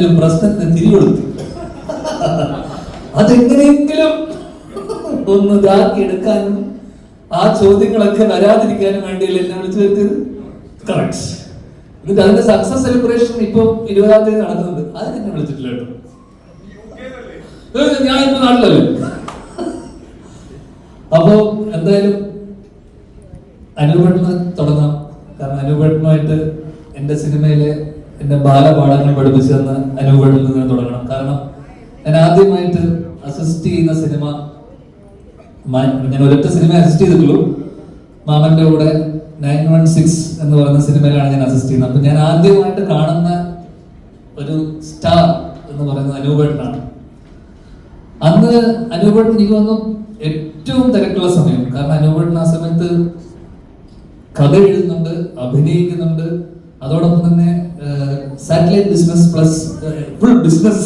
ഒരു പ്രശ്നത്തിന് അതെങ്ങനെയെങ്കിലും ഒന്ന് ഇതാക്കി എടുക്കാനും ആ ചോദ്യങ്ങളൊക്കെ വരാതിരിക്കാനും വേണ്ടിയല്ലേ എന്നെ വിളിച്ചു വരുത്തിയത്? കറക്റ്റ് എന്നിട്ട് അതിന്റെ സക്സസ് സെലിബ്രേഷൻ ഇപ്പൊ ഇരുപതാം തീയതി നടക്കുന്നുണ്ട്. അത് എന്നെ വിളിച്ചിട്ടില്ല ഞാൻ ഇപ്പൊ നാട്ടിലല്ലേ? അപ്പോ എന്തായാലും അനുപേട്ടന് തുടങ്ങാം. കാരണം അനുപേട്ടനുമായിട്ട് എന്റെ സിനിമയിലെ എന്റെ ബാലപാഠങ്ങൾ പഠിപ്പിച്ചു തന്ന അനുഭവത്തിൽ നിന്ന് തുടങ്ങണം. കാരണം ഞാൻ ആദ്യമായിട്ട് അസിസ്റ്റ് ചെയ്യുന്ന സിനിമ ഞാൻ ഒരൊറ്റ സിനിമ അസിസ്റ്റ് ചെയ്തിട്ടുള്ളൂ. മാമന്റെ കൂടെ നയൻ വൺ സിക്സ് എന്ന് പറയുന്ന സിനിമയിലാണ് ഞാൻ അസിസ്റ്റ് ചെയ്യുന്നത്. അപ്പൊ ഞാൻ ആദ്യമായിട്ട് കാണുന്ന ഒരു സ്റ്റാർ എന്ന് പറയുന്നത് അനൂപേട്ടനാണ്. അന്ന് അനൂപേട്ടൻ എനിക്ക് വന്നു ഏറ്റവും തിരക്കുള്ള സമയം. കാരണം അനൂപേട്ടൻ ആ സമയത്ത് കഥ എഴുതുന്നുണ്ട് അഭിനയിക്കുന്നുണ്ട്. അതോടൊപ്പം തന്നെ satellite business plus full business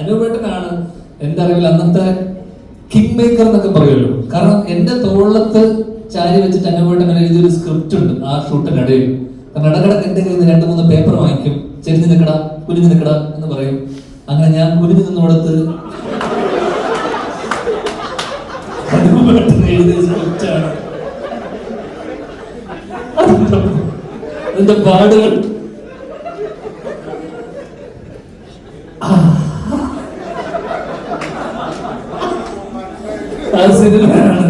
അനുപേട്ടനാണ് എന്റെ അറിവിൽ അന്നത്തെ കിങ് മേക്കർ എന്നൊക്കെ പറയുമല്ലോ കാരണം എന്റെ തോളത്ത് ചാരി വെച്ചിട്ട് അനുപേട്ടൻ എഴുതിയൊരു സ്ക്രിപ്റ്റ് ഉണ്ട് ആ ഷൂട്ടിനിടയിൽ കാരണം ഇടക്കിടക്ക് എന്റെ കയ്യിൽ നിന്ന് രണ്ട് മൂന്ന് പേപ്പർ വാങ്ങിക്കും. ചെരിഞ്ഞു നിൽക്കട കുനിഞ്ഞ് നിൽക്കട എന്ന് പറയും. അങ്ങനെ ഞാൻ കുനിഞ്ഞ് നിന്നോടത്ത് അനുപേട്ടൻ സ്ക്രിപ്റ്റാണ് അതിന്റെ പാടുകൾ? ആ സിനിമയാണ്?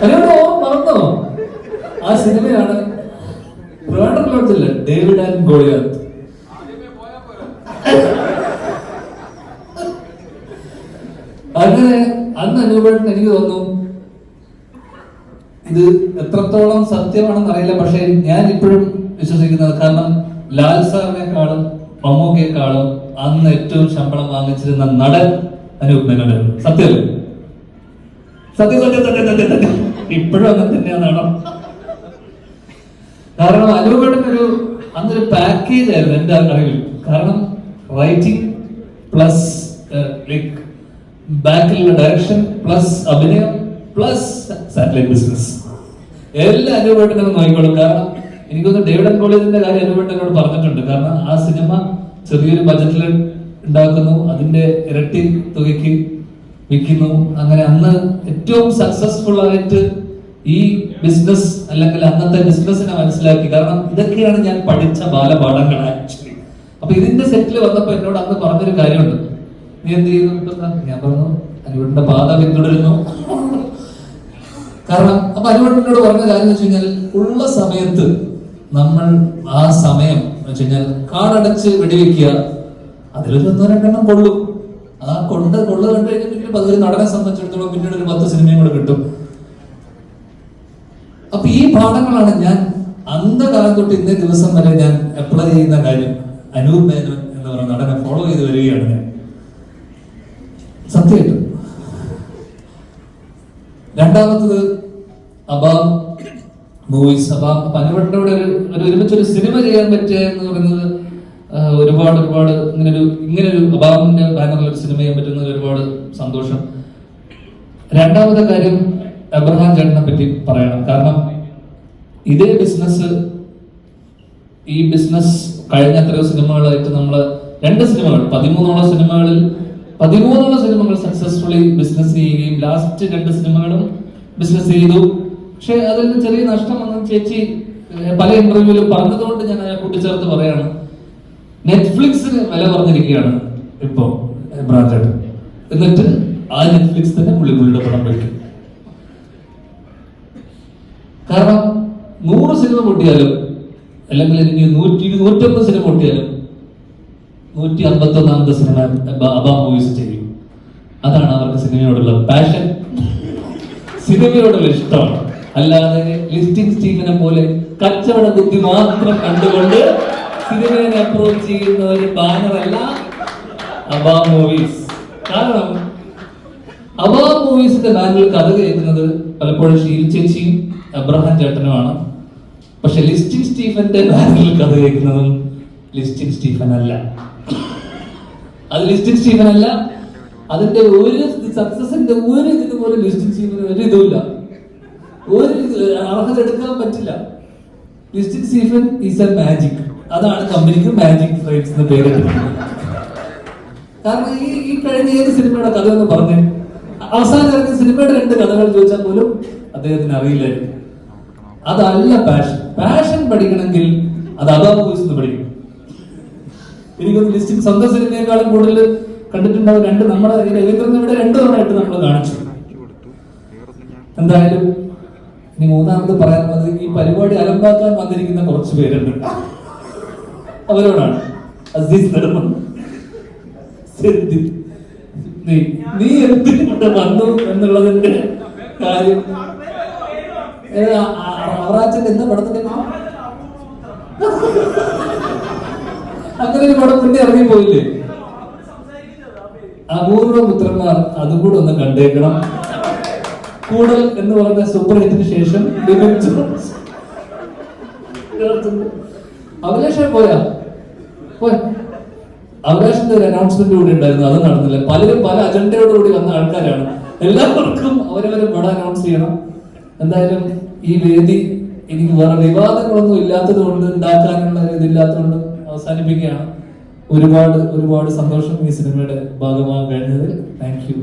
അറിയാമോ മറന്നോ ആ സിനിമയാണ് ട്രിവാൻഡ്രം ലോഡ്ജില്ല ഡേവിഡ് ആൻഡ് ഗോളിയാത്ത് അങ്ങനെ അന്ന് അനുഭവം എനിക്ക് തോന്നുന്നു ഇത് എത്രത്തോളം സത്യമാണെന്ന് അറിയില്ല പക്ഷെ ഞാൻ ഇപ്പോഴും വിശ്വസിക്കുന്നത് കാരണം ലാൽ സാറിനെക്കാളും മമ്മൂക്കയെക്കാളും അന്ന് ഏറ്റവും ശമ്പളം വാങ്ങിച്ചിരുന്ന നടൻ അനൂപ് മേനോൻ സത്യം സത്യം സത്യം സത്യം സത്യം. ഇപ്പോഴും അങ്ങനെ തന്നെയാണ് കാരണം അനൂപേട്ടൻ ഒരു അന്നൊരു പാക്കേജ് ആയിരുന്നു എന്റെ അറിവിൽ. കാരണം റൈറ്റിംഗ് പ്ലസ് ലൈക്ക് ബാക്കിലുള്ള ഡയറക്ഷൻ പ്ലസ് അഭിനയം പ്ലസ് സാറ്റലൈറ്റ് ബിസിനസ് എല്ലാം അനുപേട്ടനും നോക്കിക്കോളും കാരണം എനിക്കൊന്ന് ഡേവിഡ് കോളേജിന്റെ കാര്യം അനുപേട്ടനോട് പറഞ്ഞിട്ടുണ്ട്. കാരണം ആ സിനിമ ചെറിയൊരു ബജറ്റിൽ ഉണ്ടാക്കുന്നു. അതിന്റെ ഇരട്ടി തുകയ്ക്ക് വിൽക്കുന്നു. അങ്ങനെ അന്ന് ഏറ്റവും സക്സസ്ഫുൾ ആയിട്ട് ഈ ബിസിനസ് അല്ലെങ്കിൽ അന്നത്തെ ബിസിനസ്സിനെ മനസ്സിലാക്കി. കാരണം ഇതൊക്കെയാണ് ഞാൻ പഠിച്ച ബാലപാഠങ്ങൾ ആക്ച്വലി അപ്പൊ ഇതിന്റെ സെറ്റിൽ വന്നപ്പോ എന്നോട് അന്ന് പറഞ്ഞൊരു കാര്യമുണ്ട്. നീ എന്ത് ചെയ്യുന്നുണ്ടെന്ന് ഞാൻ പറഞ്ഞു അനുവട്ടിന്റെ പാത പിന്തുടരുന്നു. കാരണം അപ്പൊ അനുവട്ടിനോട് പറഞ്ഞ കാര്യം എന്ന് വെച്ച് കഴിഞ്ഞാൽ ഉള്ള സമയത്ത് നമ്മൾ ആ സമയം കഴിഞ്ഞാൽ കാടടച്ച് വെടിവെക്കുക അതിലൊരു ഒന്നോ രണ്ടെണ്ണം കൊള്ളും. ആ കൊണ്ട് കൊള്ള കണ്ടു കഴിഞ്ഞിട്ടുണ്ടെങ്കിൽ അതൊരു നടനെ സംബന്ധിച്ചിടത്തോളം പിന്നീട് ഒരു പത്ത് സിനിമയും കൂടെ കിട്ടും. അപ്പൊ ഈ പാഠങ്ങളാണ് ഞാൻ അന്ധകാലം തൊട്ട് ഇന്നേ ദിവസം വരെ ഞാൻ അപ്ലൈ ചെയ്യുന്ന കാര്യം. അനൂപ് മേനോൻ എന്ന് പറയുന്ന നടനെ ഫോളോ ചെയ്ത് വരികയാണ് ഞാൻ. സത്യമായിട്ടും രണ്ടാമത്തത് അബാം മൂവീസ് അപ്പൊ പനവട്ടിന്റെ കൂടെ ഒരു ഒരു ഒരുമിച്ചൊരു സിനിമ ചെയ്യാൻ പറ്റുക എന്ന് പറയുന്നത് ഒരുപാട് ഒരുപാട് ഇങ്ങനൊരു ഒരു ഇങ്ങനെ ഒരു അബാമിന്റെ ബാനറിൽ ഒരു സിനിമ ചെയ്യാൻ പറ്റുന്നത് ഒരുപാട് സന്തോഷം. രണ്ടാമത്തെ കാര്യം എബ്രഹാം ചേട്ടനെ പറ്റി പറയണം. കാരണം ഇതേ ബിസിനസ് ഈ ബിസിനസ് കഴിഞ്ഞ എത്രയോ സിനിമകളായിട്ട് നമ്മൾ രണ്ട് സിനിമകൾ പതിമൂന്നോളം സിനിമകളിൽ പതിമൂന്നോളം സിനിമകൾ സക്സസ്ഫുള്ളി ബിസിനസ് ചെയ്യുകയും ലാസ്റ്റ് രണ്ട് സിനിമകളും ബിസിനസ് ചെയ്തു. പക്ഷെ അതിൽ നിന്ന് ചെറിയ നഷ്ടം വന്ന് ചേച്ചി പല ഇന്റർവ്യൂവിലും പറഞ്ഞതുകൊണ്ട് ഞാൻ അതിനെ കൂട്ടിച്ചേർത്ത് പറയാണ് നെറ്റ്ഫ്ലിക്സിന് വില പറഞ്ഞിരിക്കുകയാണ് ഇപ്പോ ബ്രാഞ്ചായിട്ട് എന്നിട്ട് ആ നെറ്റ്ഫ്ലിക്സ് തന്നെ പുള്ളി പുള്ളിയുടെ പടം വയ്ക്കും. കാരണം നൂറ് സിനിമ പൊട്ടിയാലും അല്ലെങ്കിൽ എനിക്ക് നൂറ്റി നൂറ്റമ്പത് സിനിമ പൊട്ടിയാലും നൂറ്റി അമ്പത്തി ഒന്നാമത്തെ സിനിമ അബാ മൂവീസ് ചെയ്യും. അതാണ് അവർക്ക് സിനിമയോടുള്ള പാഷൻ സിനിമയോടുള്ള ഇഷ്ടമാണ് അല്ലാതെ ലിസ്റ്റിംഗ് സ്റ്റീഫനെ പോലെ കച്ചവട ബുദ്ധി മാത്രം കണ്ടുകൊണ്ട് സിനിമയെ അപ്രോച്ച് ചെയ്യുന്ന ഒരു ബാനറല്ല അബാ മൂവീസ് കാരണം അബാ മൂവീസിന്റെ ബാനറിൽ കഥ കേൾക്കുന്നത് പലപ്പോഴും ഷീൽ ചേച്ചിയും അബ്രഹാം ചേട്ടനുമാണ്. പക്ഷെ ലിസ്റ്റിൻ സ്റ്റീഫന്റെ ബാനറിൽ കഥ കേൾക്കുന്നതും ലിസ്റ്റിൻ സ്റ്റീഫൻ അല്ല അത് ലിസ്റ്റിൻ സ്റ്റീഫൻ അല്ല അതിന്റെ ഒരു സക്സസിന്റെ ഒരു ഇതിന് പോലും ലിസ്റ്റിൻ സ്റ്റീഫൻ ഒരു ഇതുമില്ല. ഒരു അർഹത എടുക്കാൻ പറ്റില്ല. Listin Stephen is a magic അതാണ് കമ്പനിക്ക് മാജിക് ഫ്രെയിംസ് എന്ന പേര് കാരണം ഈ ഈ കഴിഞ്ഞ ഏത് സിനിമയുടെ കഥ എന്ന് പറഞ്ഞ് അവസാനം ഇറങ്ങിയ സിനിമയുടെ രണ്ട് കഥകൾ ചോദിച്ചാൽ പോലും അദ്ദേഹത്തിന് അറിയില്ലായിരുന്നു. അതല്ല പാഷൻ പാഷൻ പഠിക്കണമെങ്കിൽ അത് നിന്ന് പഠിക്കണം. എനിക്കൊന്ന് ലിസ്റ്റിൽ സ്വന്തം സിനിമയെക്കാളും കൂടുതൽ കണ്ടിട്ടുണ്ടാവും രണ്ട് നമ്മളെ രവീന്ദ്രൻ ഇവിടെ രണ്ടു തവണയായിട്ട് നമ്മൾ കാണിച്ചു. എന്തായാലും ഇനി മൂന്നാമത് പറയാൻ വന്നത് ഈ പരിപാടി അലമ്പാക്കാൻ വന്നിരിക്കുന്ന കുറച്ച് പേരുണ്ട്. അവരോടാണ്. അസീസ് സെന്തി നീ നീ എന്തിവിടെ വന്നു എന്നുള്ളതിന്റെ കാര്യം. അവറാച്ചന്റെ എന്താ പടത്തിന്റെ അങ്ങനെ ഒരു പടം പിന്നെ ഇറങ്ങി പോയില്ലേ അപൂർവ പുത്രന്മാർ അതും കൂടെ ഒന്ന് കണ്ടേക്കണം. കൂടൽ എന്ന് പറയുന്ന സൂപ്പർ ഹിറ്റിന് ശേഷം ലിവിൻ ജോൺസ് പോയാ പോയ അഭിലാഷിന്റെ ഒരു അനൗൺസ്മെന്റ് കൂടി ഉണ്ടായിരുന്നു അത് നടന്നില്ല. പലരും പല അജണ്ടയോടുകൂടി വന്ന ആൾക്കാരാണ്. എല്ലാവർക്കും അവരവരെ പടം അനൗൺസ് ചെയ്യണം. എന്തായാലും ഈ വേദി എനിക്ക് വേറെ വിവാദങ്ങളൊന്നും ഇല്ലാത്തത് കൊണ്ട് ഉണ്ടാക്കാനുള്ള ഇതില്ലാത്തതുകൊണ്ട് അവസാനിപ്പിക്കുകയാണ്. ഒരുപാട് ഒരുപാട് സന്തോഷം ഈ സിനിമയുടെ ഭാഗമാകാൻ കഴിഞ്ഞതിൽ. Thank you